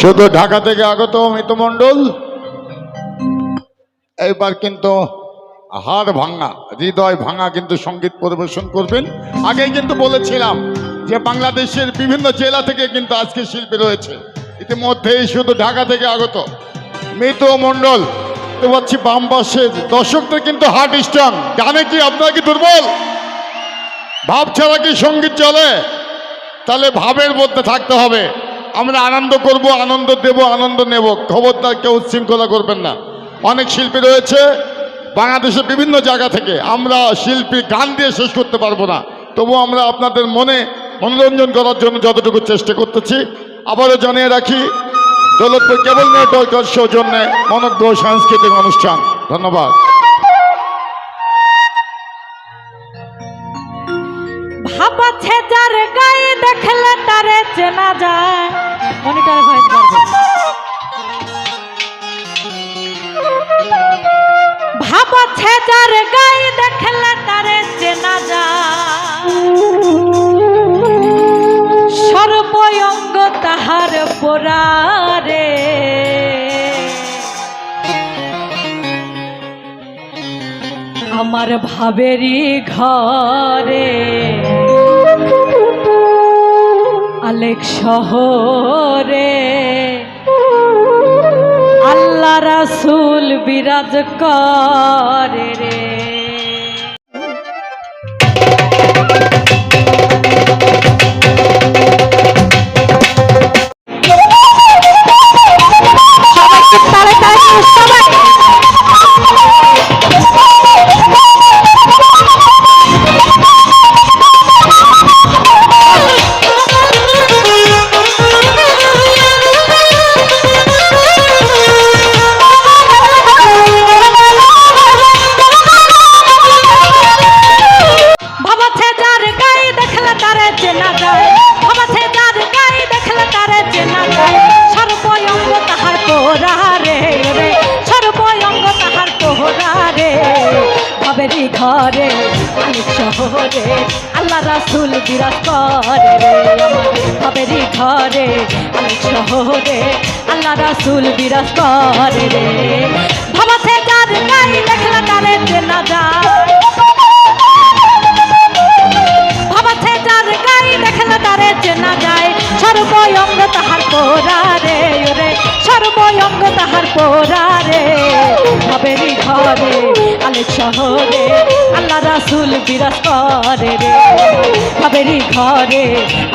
শুধু ঢাকা থেকে আগত অমিত মণ্ডল এইবার কিন্তু হাড় ভাঙা, হৃদয় ভাঙা কিন্তু সংগীত পরিবেশন করবেন। আগেই কিন্তু বলেছিলাম যে বাংলাদেশের বিভিন্ন জেলা থেকে কিন্তু আজকে শিল্পী রয়েছে। ইতিমধ্যেই শুধু ঢাকা থেকে আগত মৃত মণ্ডল তো পাচ্ছি বাম পাশে দর্শকদের কিন্তু হার্ট স্ট্রং জানে কি আপনারা কি দুর্বল? ভাব ছাড়া কি সংগীত চলে? তাহলে ভাবের মধ্যে থাকতে হবে। আমরা আনন্দ করব, আনন্দ দেব, আনন্দ নেব। খবরদার কেউ শৃঙ্খলা করবেন না। অনেক শিল্পী রয়েছে, বাংলাদেশের বিভিন্ন জায়গা থেকে। আমরা শিল্পী গান দিয়ে শেষ করতে পারব না। তবু আমরা আপনাদের মনে মনোরঞ্জন করার জন্য যতটুকু চেষ্টা করতেছি। আবারও জানিয়ে রাখি, দৌলতপুর কেবল নেটওয়ার্কের সৌজন্যে মনজ্ঞ সাংস্কৃতিক অনুষ্ঠান। ধন্যবাদ। ভাবাছে যার গায়ে দেখলে তারে চেনা যায়। মনিটর ভয়েস বাড়বে ভাবাছে যার গায়ে দেখলে তারে চেনা যায়। সর্বঙ্গ তাহার পোড়ারে। আমার ভাবেরই ঘরে আলেক শহরে। আল্লাহ রাসুল বিরাজ করে রে। ঘরে শহরে, আল্লাহ রাসুল বিরাজ করে রে ঘরে আলিক শহরে, আল্লাহ রাসুল বিরাজ করে রে। ভাবাছে যার গায়ে দেখলে তারে চেনা যায়। ভাবাছে যার গায়ে দেখলে তারে চেনা যায়। সর্বঙ্গ তাহার পোড়ারে ওরে সর্বঙ্গ তাহার পোড়ারে ভাবেরি ঘরে শহরে, আল্লাহ রাসুল বিরাজ করে রে। হাবেরি ঘরে,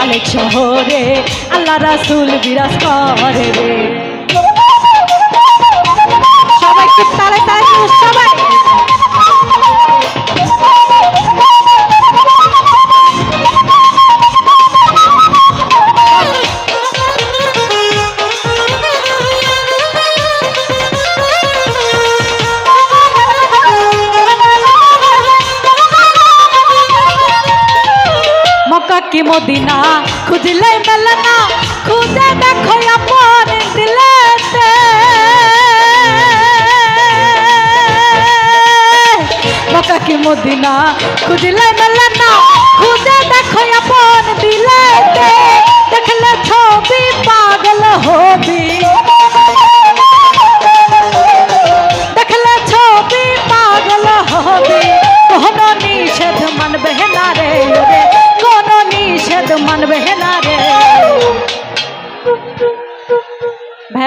আলেক শহরে, আল্লাহ রাসুল বিরাজ করে রে। সবাই তালে সবাই। কি মদিনা। খুঁজলে মেলে না, খুঁজে দেখো আপন দিলেতে মক্কা কি মদিনা? খুঁজলে মেলে না, খুঁজে দেখো আপন দিলেতে দেখলে ছবি পাগল হবি।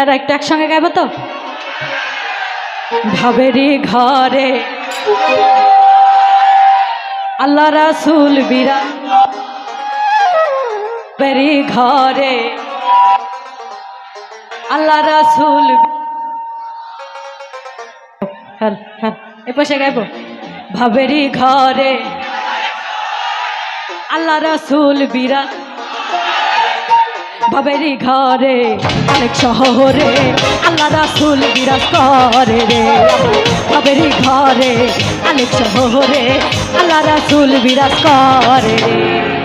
ভাইয়ারা একটু একসঙ্গে গাইব তো? ভাবেরি ঘরে আল্লাহ রাসুল বিরা বেরি ঘরে আল্লাহ রাসুল হ্যাঁ হ্যাঁ এ পাশে গাইব। ভাবেরি ঘরে আল্লাহ রাসুল বিরা ভাবেরি ঘরে অনেক শহরে, আল্লাহ রাসুল বিরাজ করে রে। বাবেরি ঘরে অনেক শহরে, আল্লাহ রাসুল বিরাজ করে রে।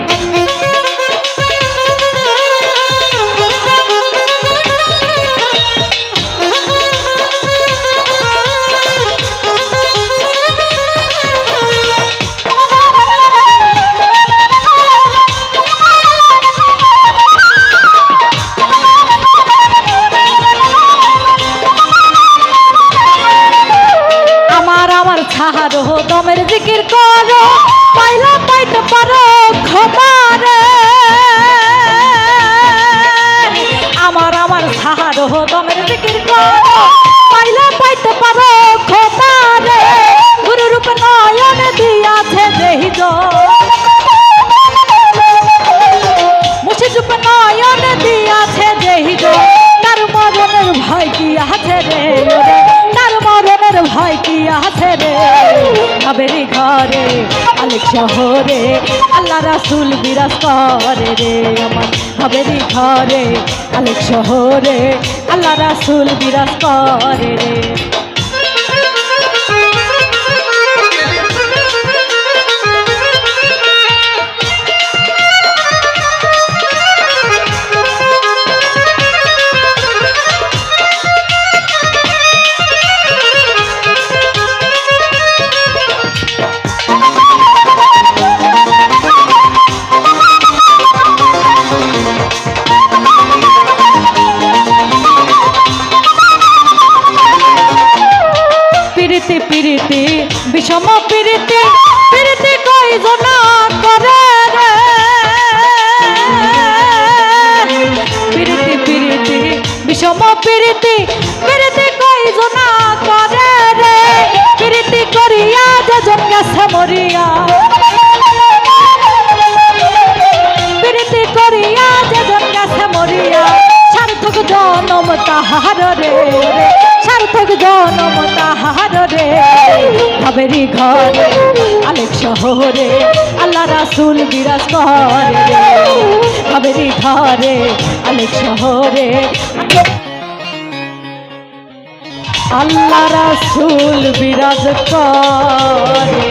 আগ্রহ দমের জিকির করো পাইলা পাইতে পারো ক্ষমারে আমার আমার সাহারহ দমের জিকির করো। শহরে, আল্লাহ রাসুল বিরাজ করে রে আমার কাবেরি ঘরে আলেক শহরে, আল্লাহ রাসুল বিরাজ করে রে। বিষম পিরিতি পিরিতি কই জনা করে রে? পিরিতি পিরিতি বিষম পিরিতি পিরিতি কই জনা করে রে? পিরিতি করিয়া যজন গেছে মরিয়া। প্রীতি করিয়া যেজন গেছে মরিয়া। সার্থক জনম তাহার রে। সার্থক জনম তাহার রে। বাবেরি ঘর। আলেক শহরে আল্লাহ রাসুল বিরাজ করে বাবেরি ঘরে আলেক শহরে আল্লাহ রাসুল বিরাজ করে